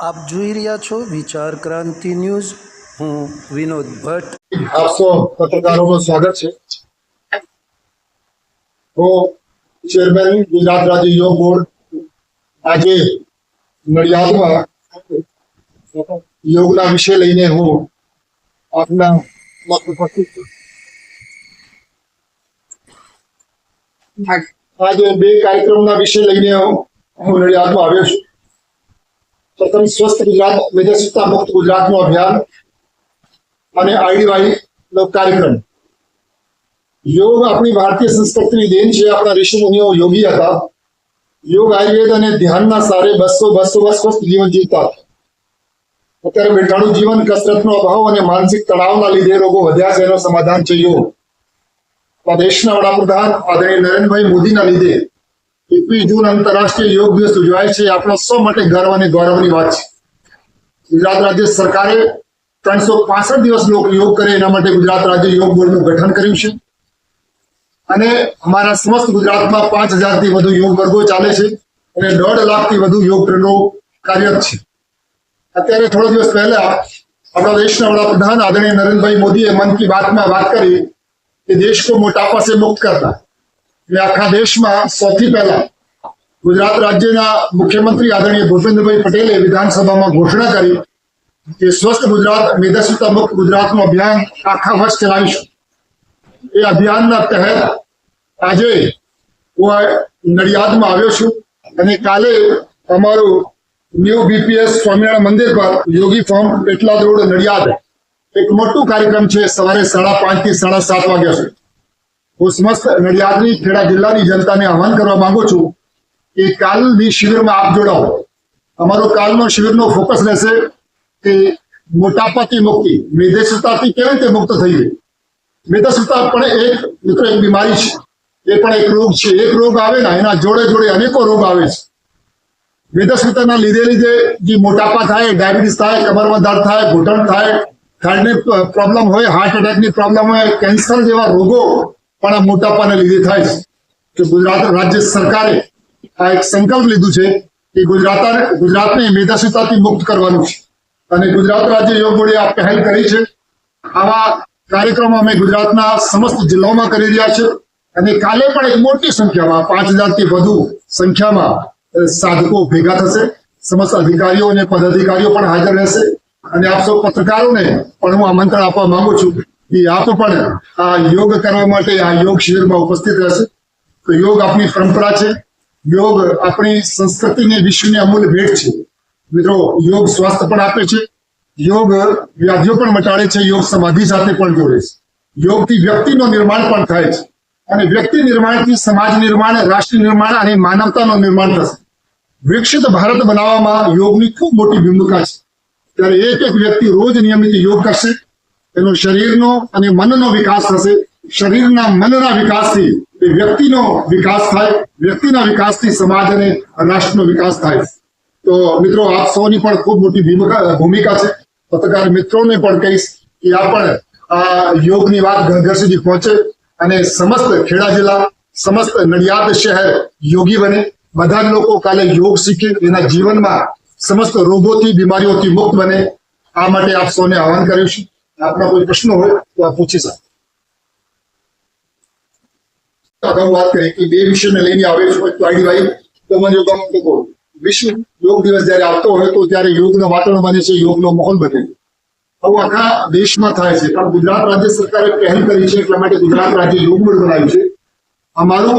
આપ જોઈ રહ્યા છો વિચાર ક્રાંતિ ન્યૂઝ હું વિનોદ ભટ્ટ આપ સૌ પત્રકારોનું સ્વાગત છે હું ચેરમેન ગુજરાત રાજ્ય યોગ બોર્ડ આજે નડિયાદમાં યોગના વિષય લઈને હું આપના મત ઉપસ્થિત છું આજે બે કાર્યક્રમના વિષય લઈને હું હું નડિયાદમાં આવ્યો છું પ્રથમ સ્વસ્થ ગુજરાત મેદસ્વીતા મુક્ત ગુજરાતનું અભિયાન અને આઈડીવાઈ નો કાર્યક્રમ. યોગ આપણી ભારતીય સંસ્કૃતિની દેન છે. આપણા ઋષિ મુનિઓ યોગી હતા. યોગ આયુર્વેદ અને ધ્યાનના સારે બસો બસો સ્વસ્થ જીવન જીવતા અત્યારે બેઠાણું જીવન, કસરતનો અભાવ અને માનસિક તણાવના લીધે રોગો વધ્યા છે. એનો સમાધાન છે યોગ. દેશના વડાપ્રધાન આદરણીય નરેન્દ્રભાઈ મોદીના લીધે એકવીસ જૂન આંતરરાષ્ટ્રીય યોગ દિવસ ઉજવાય છે. આપણા સૌ માટે ગર્વ અને ગૌરવની વાત છે. ગુજરાત રાજ્ય સરકારે ત્રણસો પાસઠ દિવસ લોકો યોગ કરે, એના માટે ગુજરાત રાજ્ય યોગ બોર્ડનું ગઠન કર્યું છે. અને અમારા સમસ્ત ગુજરાતમાં પાંચ હજારથી વધુ યોગ વર્ગો ચાલે છે અને દોઢ લાખથી વધુ યોગ ટ્રેનો કાર્યરત છે. અત્યારે થોડા દિવસ પહેલા આપણા દેશના વડાપ્રધાન આદરણીય નરેન્દ્રભાઈ મોદીએ મન કી બાતમાં વાત કરી કે દેશ કો મોટાપા સે મુક્ત કરતા એટલે આખા દેશમાં સૌથી પહેલા ગુજરાત રાજ્યના મુખ્યમંત્રી આદરણીય ભૂપેન્દ્રભાઈ પટેલે વિધાનસભામાં ઘોષણા કરી કે સ્વસ્થ ગુજરાત મેદસ્વીતા મુક્ત ગુજરાતનું અભિયાન આખા વર્ષ ચલાવીશું. એ અભિયાનના તહેત આજે હું નડિયાદમાં આવ્યો છું અને કાલે અમારું ન્યૂ બીપીએસ સ્વામિનારાયણ મંદિર પર યોગી ફોર્મ પેટલાદ રોડ, નડિયાદ. એક મોટું કાર્યક્રમ છે સવારે સાડા પાંચથી સાડા સાત વાગ્યા સુધી. હું સમસ્ત નડિયાદની ખેડા જિલ્લાની જનતાને આહવાન કરવા માંગુ છું કે કાલની શિબિરમાં આપ જોડાઓ. અમારો કાલનો શિબિરનો ફોકસ રહેશે કે મોટાપાથી મુક્તિ, મેદસ્વીતાથી કેવી રીતે મુક્ત થઈએ? મેદસ્વીતા પણ એક, મિત્રો, એક બીમારી છે. એ પણ એક રોગ છે. એક રોગ આવે ને, એના જોડે જોડે અનેકો રોગ આવે છે. મેદસ્વીતાના લીધે લીધે જે મોટાપા થાય, ડાયાબિટીસ થાય, કમરમાં દર્દ થાય, ઘૂંટણ થાય હાર્ટની પ્રોબ્લેમ હોય, હાર્ટ એટેકની પ્રોબ્લેમ હોય, કેન્સર જેવા રોગો પણ આ મોટાપાને લીધે થાય છે કે ગુજરાત રાજ્ય સરકારે આ એક સંકલ્પ લીધું છે કે ગુજરાત ગુજરાતને મેધાશીતાથી મુક્ત કરવાનું છે. અને ગુજરાત રાજ્ય યોગ બોર્ડે આ પહેલ કરી છે. આવા કાર્યક્રમો અમે ગુજરાતના સમસ્ત જિલ્લાઓમાં કરી રહ્યા છે અને કાલે પણ એક મોટી સંખ્યામાં, પાંચ હજારથી વધુ સંખ્યામાં સાધકો ભેગા થશે. સમસ્ત અધિકારીઓ અને પદાધિકારીઓ પણ હાજર રહેશે. અને આપ સૌ પત્રકારોને પણ હું આમંત્રણ આપવા માંગુ છું કે આપ પણ આ યોગ કરવા માટે આ યોગ શિબિરમાં ઉપસ્થિત રહેશે. તો યોગ આપણી પરંપરા છે. યોગ આપણી સંસ્કૃતિની, વિશ્વની અમૂલ્ય ભેટ છે. મિત્રો, યોગ સ્વાસ્થ્ય પણ આપે છે. યોગ વ્યાધિઓ પણ મટાડે છે. યોગ સમાધિ સાથે પણ જોડે છે. યોગથી વ્યક્તિનું નિર્માણ પણ થાય છે. અને વ્યક્તિ નિર્માણથી સમાજ નિર્માણ, રાષ્ટ્ર નિર્માણ અને માનવતાનું નિર્માણ થશે. વિકસિત ભારત બનાવવામાં યોગની ખૂબ મોટી ભૂમિકા છે. ત્યારે એક એક વ્યક્તિ રોજ નિયમિત યોગ કરશે. એનો શરીરનો અને મનનો વિકાસ થશે. શરીરના મનના વિકાસથી વ્યક્તિનો વિકાસ થાય, વ્યક્તિના વિકાસથી સમાજ અને રાષ્ટ્રનો વિકાસ થાય. તો મિત્રો, આપ સૌની પણ ખૂબ મોટી ભૂમિકા છે. પત્રકાર મિત્રોને પણ કહીશ કે આ પણ આ યોગની વાત ઘર ઘર સુધી પહોંચે અને સમસ્ત ખેડા જિલ્લા, સમસ્ત નડિયાદ શહેર યોગી બને. બધા લોકો કાલે યોગ શીખે, એના જીવનમાં સમસ્ત રોગોથી, બીમારીઓથી મુક્ત બને. આ માટે આપ સૌને આહવાન કર્યું છે. આપના કોઈ પ્રશ્નો હોય તો આપ પૂછી શકો. અગાઉ વાત કરી કે બે વિષયને લઈને આવે છે, તો આઈડીવાઈ તો મને જો ગમે તો. વિશ્વ યોગ દિવસ જ્યારે આવતો હોય તો ત્યારે યોગનો વાતાવરણ બને છે, યોગનો માહોલ બને છે. આવું આખા દેશમાં થાય છે. ગુજરાત રાજ્ય સરકારે પહેલ કરી છે એટલા માટે ગુજરાત રાજ્ય યોગ બોર્ડ બનાવ્યું છે. અમારું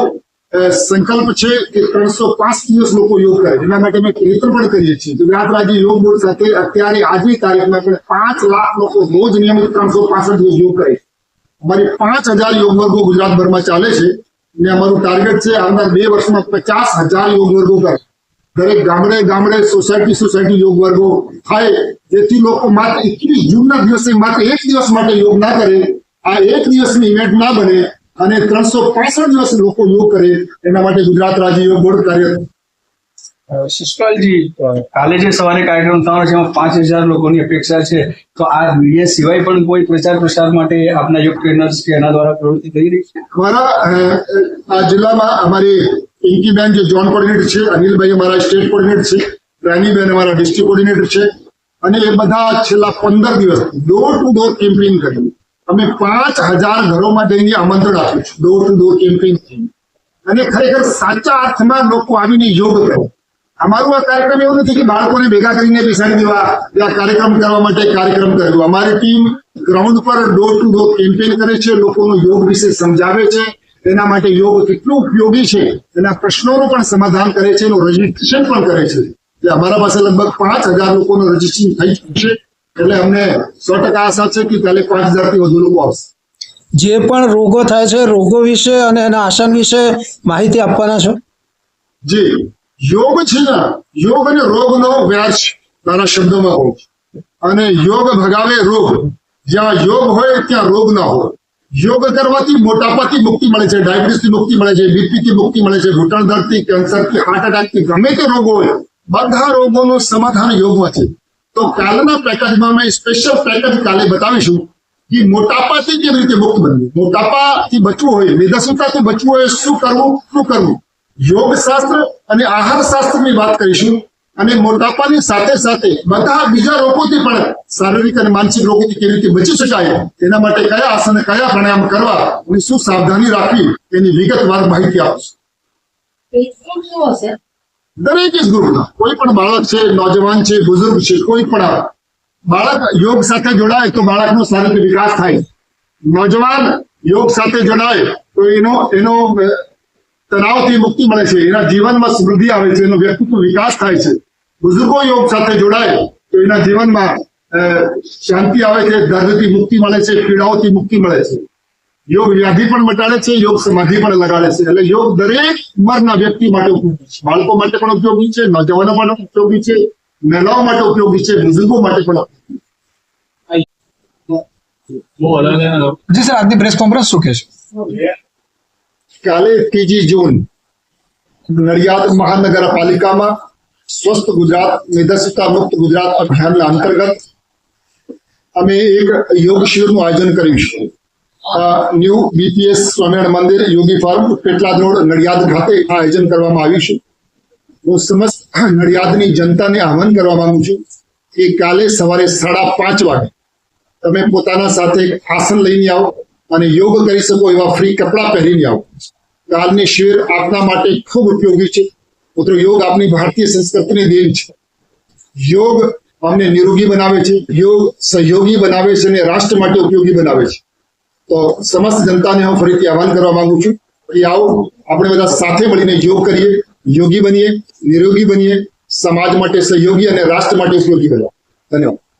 સંકલ્પ છે કે ત્રણસો પાંચ દિવસ લોકો યોગ કરે. એના માટે અમે પ્રયત્ન પણ કરીએ છીએ. ગુજરાત રાજ્ય યોગ બોર્ડ સાથે અત્યારે આજની તારીખમાં આપણે પાંચ લાખ લોકો રોજ નિયમિત ત્રણસો પાસઠ દિવસ યોગ કરે. અમારી પાંચ હજાર યોગ વર્ગો ગુજરાતભરમાં ચાલે છે. ને અમારું ટાર્ગેટ છે આવનાર બે વર્ષમાં પચાસ હજાર યોગ વર્ગો કરે. દરેક ગામડે ગામડે સોસાયટી સોસાયટી યોગ વર્ગો થાય. જેથી લોકો માત્ર એકવીસ જૂનના દિવસે માત્ર એક દિવસ માટે યોગ ના કરે. આ એક દિવસની ઇવેન્ટ ના બને. અને ત્રણસો પાસઠ દિવસ લોકો યોગ કરે એના માટે ગુજરાત રાજ્ય યોગ બોર્ડ કાર્ય શિષપાલજી કાલે જે સવારે કાર્યક્રમ થવાનો છે એમાં પાંચ હજાર લોકોની અપેક્ષા છે. તો આ મીડિયા સિવાય પણ કોઈ પ્રચાર પ્રસાર માટે આપના યોગ ટ્રેનર્સ કે એના દ્વારા પ્રવૃત્તિ થઈ રહી છે? અમારા આ જિલ્લામાં અમારી પિંકીબેન જે જોન કોર્ડિનેટર છે અનિલભાઈ અમારા સ્ટેટ કોર્ડિનેટર છે રાનીબેન અમારા ડિસ્ટ્રિક્ટ કોર્ડિનેટર છે અને એ બધા છેલ્લા પંદર દિવસ ડોર ટુ ડોર કેમ્પેઇન કર્યું અમે પાંચ હજાર ઘરોમાં જઈને આમંત્રણ આપ્યું છે. ડોર ટુ ડોર કેમ્પેઇન અને ખરેખર સાચા અર્થમાં લોકો આવીને યોગ કરે. અમારું આ કાર્યક્રમ એવું નથી કે બાળકોને ભેગા કરીને બેસાડી દેવા આ કાર્યક્રમ કરવા માટે કાર્યક્રમ કર્યો અમારી ટીમ ગ્રાઉન્ડ પર ડોર ટુ ડોર કેમ્પેઇન કરે છે, લોકોનો યોગ વિશે સમજાવે છે એના માટે યોગ કેટલું ઉપયોગી છે એના પ્રશ્નોનું પણ સમાધાન કરે છે, એનું રજીસ્ટ્રેશન પણ કરે છે. અમારા પાસે લગભગ પાંચ હજાર લોકોનું રજીસ્ટ્રેશન થઈ ચૂક્યું છે. એટલે અમને સો ટકા આશા છે કે કાલે પાંચ હજારથી વધુ લોકો આવશે. જે પણ રોગો થાય છે રોગો વિશે અને એના આસન વિશે માહિતી આપવાના છો? જે. યોગ છે ને યોગ અને રોગનો વ્યાજ મારા શબ્દોમાં હોય છે. અને યોગ ભગાવે રોગ. જ્યાં યોગ હોય ત્યાં રોગ ના હોય. યોગ કરવાથી મોટાપાથી મુક્તિ મળે છે ડાયાબિટીસથી મુક્તિ મળે છે બીપીથી મુક્તિ મળે છે ઘૂંટણ દર્દથી કેન્સરથી હાર્ટ એટેકથી ગમે તે રોગો હોય બધા રોગોનું સમાધાન યોગમાં છે. તો કાલના પેકેજમાં અમે સ્પેશિયલ પેકેજ કાલે બતાવીશું કે મોટાપાથી કેવી રીતે મુક્ત બનવું. મોટાપાથી બચવું હોય, મેધાસુતાથી બચવું હોય, શું કરવું શું કરવું? યોગ શાસ્ત્ર અને આહાર શાસ્ત્રની વાત કરીશું. અને મોટાપાની સાથે સાથે બધા બીજા રોગોથી પણ શારીરિક અને માનસિક રોગોથી કેવી રીતે બચી શકાય એના માટે કયા આસન કયા પ્રાણાયામ કરવા અને શું સાવધાની રાખવી એની વિગતવાર માહિતી આપશું. દરેક જ ગ્રુપના કોઈ પણ બાળક છે, નોજવાન છે, બુઝુર્ગ છે, કોઈ પણ. બાળક યોગ સાથે જોડાય તો બાળકનો શારીરિક વિકાસ થાય. નોજવાન યોગ સાથે જોડાય તો એનો એનો તણાવથી મુક્તિ મળે છે. એના જીવનમાં સમૃદ્ધિ આવે છે, એનો વ્યક્તિત્વ વિકાસ થાય છે. બુઝુર્ગો યોગ સાથે જોડાય તો એના જીવનમાં શાંતિ આવે છે, દર્દથી મુક્તિ મળે છે, પીડાઓથી મુક્તિ મળે છે. યોગ વ્યાધિ પણ મટાડે છે યોગ સમાધિ પણ લગાડે છે. એટલે યોગ દરેક ઉંમરના વ્યક્તિ માટે ઉપયોગી છે. બાળકો માટે પણ ઉપયોગી છે નવજવાનો માટે ઉપયોગી છે મહિલાઓ માટે ઉપયોગી છે બુઝુર્ગો માટે પણ જી સર આજની પ્રેસ કોન્ફરન્સ શું કહેશો કાલે ત્રીજી જૂન નડિયાદ મહાનગરપાલિકામાં સ્વસ્થ ગુજરાત મેદસ્વીતા મુક્ત ગુજરાત અભિયાનના અંતર્ગત અમે એક યોગ શિબિરનું આયોજન છે. આ ન્યૂ બીપીએસ સ્વામિનારાયણ મંદિર, યોગી ફાર્મ, પેટલાદ રોડ, નડિયાદ ખાતે આ આયોજન કરવામાં આવ્યું છે. હું સમસ્ત નડિયાદની જનતાને આહવાન કરવા માંગુ છું કે કાલે સવારે સાડા પાંચ વાગે તમે પોતાના સાથે આસન લઈને આવો અને યોગ કરી શકો એવા ફ્રી કપડાં પહેરીને આવો. કાલની શિબિર આપના માટે ખૂબ ઉપયોગી છે. મિત્રો, યોગ આપની ભારતીય સંસ્કૃતિની દેન છે. યોગ અમને નિરોગી બનાવે છે, યોગ સહયોગી બનાવે છે અને રાષ્ટ્ર માટે ઉપયોગી બનાવે છે. તો સમસ્ત જનતાને હું ફરીથી આહવાન કરવા માંગુ છું. ફરી આવો. આપણે બધા સાથે મળીને યોગ કરીએ, યોગી બનીએ, નિરોગી બનીએ, સમાજ માટે સહયોગી અને રાષ્ટ્ર માટે ઉપયોગી બનવા ધન્યવાદ.